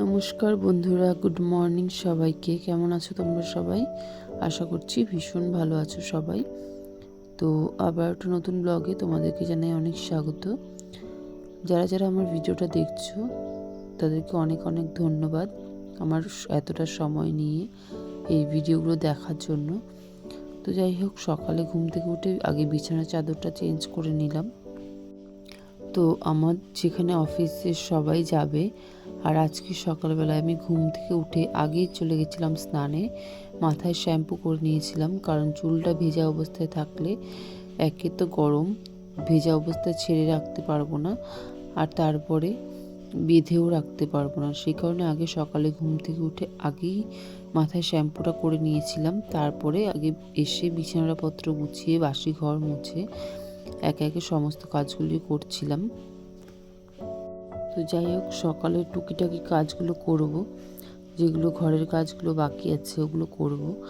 নমস্কার বন্ধুরা, good morning সবাইকে। কেমন আছো তোমরা সবাই? আশা করছি ভীষণ ভালো আছো সবাই। তো আবার একটা নতুন ব্লগে তোমাদেরকে জানাই অনেক স্বাগত। যারা যারা আমার ভিডিওটা দেখছ, তাদেরকে অনেক অনেক ধন্যবাদ আমার এতটা সময় নিয়ে এই ভিডিওগুলো দেখার জন্য। তো যাই হোক, সকালে ঘুম থেকে উঠে আগে বিছানার চাদরটা চেঞ্জ করে নিলাম। তো আমার যেখানে অফিসে সবাই যাবে আর আজকে সকালবেলায় আমি ঘুম থেকে উঠে আগেই চলে গেছিলাম স্নানে। মাথায় শ্যাম্পু করে নিয়েছিলাম, কারণ চুলটা ভেজা অবস্থায় থাকলে একে তো গরম, ভেজা অবস্থায় ছেড়ে রাখতে পারব না আর তারপরে বেঁধেও রাখতে পারব না। সেই কারণে আগে সকালে ঘুম থেকে উঠে আগেই মাথায় শ্যাম্পুটা করে নিয়েছিলাম, তারপরে আগে এসে বিছানাপত্র গুছিয়ে বাসি ঘর মুছে, একে একে সমস্ত কাজগুলি করছিলাম। তো যাই হোক, সকালে টুকিটাকি কাজগুলো করব। যেগুলো ঘরের কাজগুলো বাকি আছে, ওগুলো করব।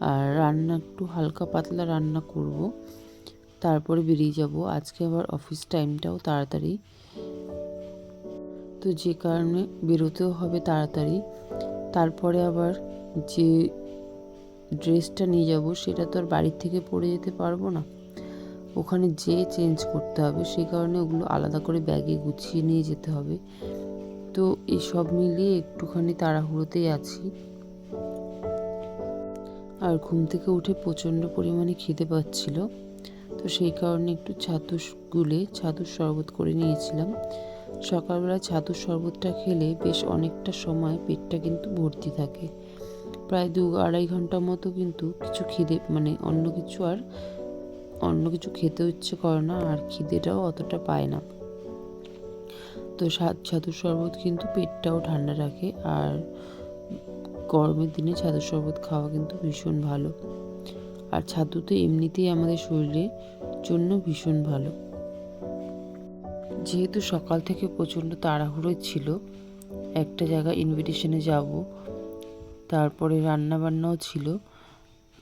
আর রান্না, একটু হালকা পাতলা রান্না করব। তারপরে বেরিয়ে যাব। আজকে আবার অফিস টাইমটাও তাড়াতাড়ি। তো যে কারণে বেরোতেও হবে তাড়াতাড়ি। তারপরে আবার যে ড্রেসটা নিয়ে যাব, সেটা তো আর বাড়ির থেকে পরে যেতে পারব না। ওখানে যেয়ে চেঞ্জ করতে হবে সেই কারণে ওগুলো আলাদা করে ব্যাগে গুছিয়ে নিয়ে যেতে হবে। তো এই সব মিলিয়ে একটুখানি তাড়াহুড়োতেই আছি। আর ঘুম থেকে উঠে প্রচণ্ড পরিমাণে খিদে পাচ্ছিল। তো সেই কারণে একটু ছাতু গুলে ছাতুর শরবত করে নিয়েছিলাম। সকালবেলা ছাতুর শরবতটা খেলে বেশ অনেকটা সময় পেটটা কিন্তু ভর্তি থাকে। প্রায় দু আড়াই ঘণ্টা মতো কিন্তু কিছু খিদে মানে অন্য কিছু আর অন্য কিছু খেতে ইচ্ছে করে না, আর খিদেটাও অতটা পায় না। তো ছাতুর শরবত কিন্তু পেটটাও ঠান্ডা রাখে, আর গরমের দিনে ছাতুর শরবত খাওয়া কিন্তু ভীষণ ভালো। আর ছাতু তো এমনিতেই আমাদের শরীরের জন্য ভীষণ ভালো। যেহেতু সকাল থেকে প্রচণ্ড তাড়াহুড়ো ছিল, একটা জায়গা ইনভিটেশনে যাব, তারপরে রান্না বান্নাও ছিল,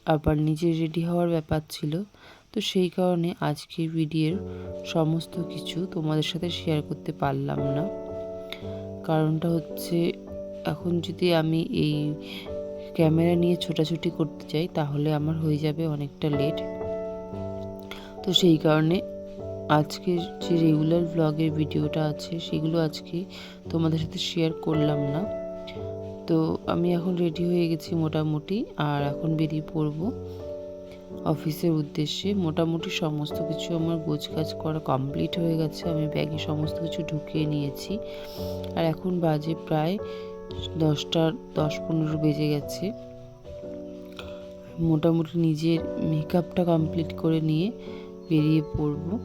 আবার নিজে রেডি হওয়ার ব্যাপার ছিল তো সেই কারণে আজকের ভিডিওর সমস্ত কিছু তোমাদের সাথে শেয়ার করতে পারলাম না। কারণটা হচ্ছে, এখন যদি আমি এই ক্যামেরা নিয়ে ছোটাছুটি করতে চাই, তাহলে আমার হয়ে যাবে অনেকটা লেট তো সেই কারণে আজকের যে রেগুলার ব্লগের ভিডিওটা আছে, সেগুলো আজকে তোমাদের সাথে শেয়ার করলাম না। তো আমি এখন রেডি হয়ে গেছি মোটামুটি, আর এখন বেরিয়ে পড়ব। অফিসের উদ্দেশ্যে মোটামুটি সমস্ত কিছু আমার গোছ কাজ করা কমপ্লিট হয়ে গেছে। আমি ব্যাগে সমস্ত কিছু ঢুকিয়ে নিয়েছি। আর এখন বাজে প্রায় দশটা, দশ পনেরো বেজে গেছে। মোটামুটি নিজের মেকআপটা কমপ্লিট করে নিয়ে বেরিয়ে পড়ব।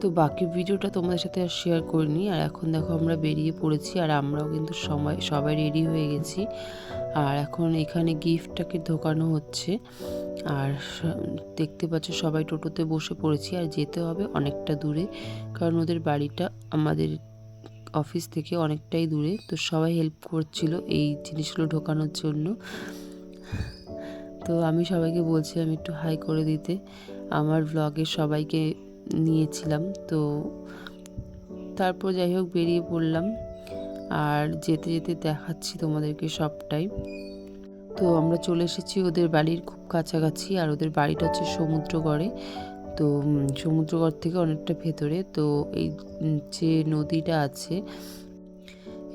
তো বাকি ভিডিওটা তোমাদের সাথে আর শেয়ার করিনি। আর এখন দেখো আমরা বেরিয়ে পড়েছি আর আমরাও কিন্তু সময়, সবাই রেডি হয়ে গেছি। আর এখন এখানে গিফটটাকে ঢোকানো হচ্ছে। আর দেখতে পাচ্ছ সবাই টোটোতে বসে পড়েছি। আর যেতে হবে অনেকটা দূরে, কারণ ওদের বাড়িটা আমাদের অফিস থেকে অনেকটাই দূরে। তো সবাই হেল্প করছিল এই জিনিসগুলো ঢোকানোর জন্য। তো আমি সবাইকে বলছিলাম একটু হাই করে দিতে। আমার ব্লগে সবাইকে নিয়েছিলাম। তো তারপর যাই হোক বেরিয়ে পড়লাম। আর যেতে যেতে দেখাচ্ছি তোমাদেরকে সবটাই। তো আমরা চলে এসেছি ওদের বাড়ির খুব কাছাকাছি। আর ওদের বাড়িটা হচ্ছে সমুদ্রগড়ে। তো সমুদ্রগড় থেকে অনেকটা ভেতরে। তো এই যে নদীটা আছে,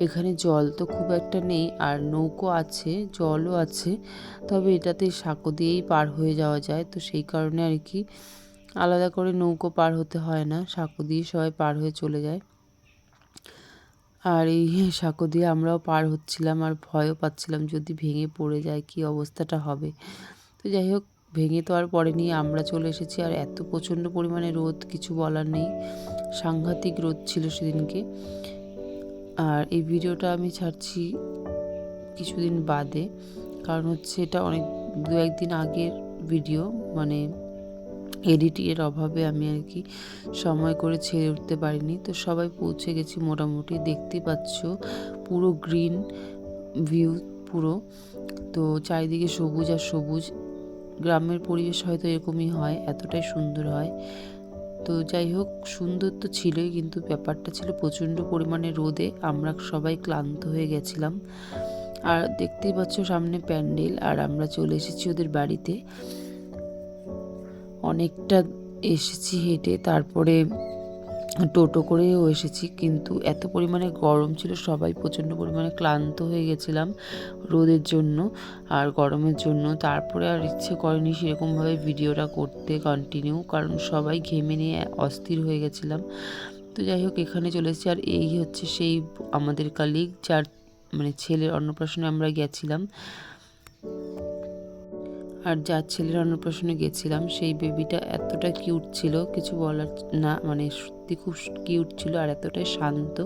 এখানে জল তো খুব একটা নেই। আর নৌকো আছে, জলও আছে। তবে এটাতে সাঁকো দিয়েই পার হয়ে যাওয়া যায়। তো সেই কারণে আর কি আলাদা করে নৌকো পার হতে হয় না, সাঁকো দিয়ে সবাই পার হয়ে চলে যায়। আর এই সাঁকো দিয়ে আমরাও পার হচ্ছিলাম আর ভয়ও পাচ্ছিলাম যদি ভেঙে পড়ে যায় কি অবস্থাটা হবে। তো যাই হোক, ভেঙে তো আর পড়েনি, আমরা চলে এসেছি আর এত প্রচণ্ড পরিমাণে রোদ, কিছু বলার নেই। সাংঘাতিক রোদ ছিল সেদিনকে। আর এই ভিডিওটা আমি ছাড়ছি কিছুদিন বাদে, কারণ হচ্ছে এটা অনেক দু একদিন আগের ভিডিও মানে এডিটিংয়ের অভাবে আমি আর কি সময় করে ছেড়ে উঠতে পারিনি। তো সবাই পৌঁছে গেছি মোটামুটি। দেখতে পাচ্ছ পুরো গ্রিন ভিউ, পুরো। তো চারিদিকে সবুজ আর সবুজ। গ্রামের পরিবেশ হয়তো এরকমই হয়, এতটাই সুন্দর হয়। তো যাই হোক, সুন্দর তো ছিলই, কিন্তু ব্যাপারটা ছিল প্রচণ্ড পরিমাণে রোদে। আমরা সবাই ক্লান্ত হয়ে গেছিলাম। আর দেখতেই পাচ্ছ সামনে প্যান্ডেল, আর আমরা চলে এসেছি ওদের বাড়িতে। অনেকটা এসেছি হেঁটে, তারপরে টোটো করেও এসেছি, কিন্তু এত পরিমাণে গরম ছিল, সবাই প্রচণ্ড পরিমাণে ক্লান্ত হয়ে গেছিলাম রোদের জন্য আর গরমের জন্য। তারপরে আর ইচ্ছে করেনি সেরকমভাবে ভিডিওটা করতে কন্টিনিউ কারণ সবাই ঘেমে নিয়ে অস্থির হয়ে গেছিলাম। তো যাই হোক, এখানে চলে এসেছি। আর এই হচ্ছে সেই আমাদের কালিগ যার মানে ছেলের অন্নপ্রাশনে আমরা গেছিলাম। আর যার ছেলের অন্নপ্রাশনে গেছিলাম, সেই বেবিটা এতটা কিউট ছিল, কিছু বলার না মানে সত্যি খুব কিউট ছিল আর এতটাই শান্ত।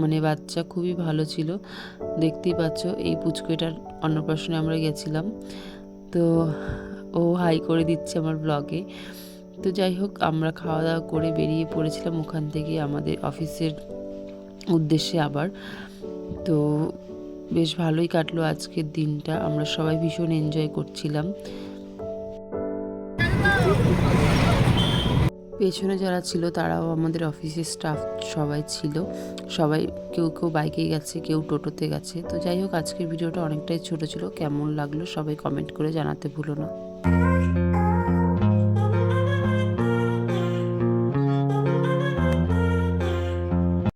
মানে বাচ্চা খুবই ভালো ছিল। দেখতেই পাচ্ছ, এই পুচকুটার অন্নপ্রাশনে আমরা গেছিলাম। তো ও হাই করে দিচ্ছে আমার ব্লগে তো যাই হোক, আমরা খাওয়া দাওয়া করে বেরিয়ে পড়েছিলাম ওখান থেকে আমাদের অফিসের উদ্দেশ্যে আবার। তো বেশ ভালোই কাটলো আজকের দিনটা। আমরা সবাই ভীষণ এনজয় করছিলাম। পেছনে যারা ছিল, তারাও আমাদের অফিসের স্টাফ সবাই ছিল। সবাই কেউ কেউ বাইকে গেছে, কেউ টোটোতে গেছে। তো যাই হোক, আজকের ভিডিওটা অনেকটাই ছোট ছিল। কেমন লাগল সবাই কমেন্ট করে জানাতে ভুলো না।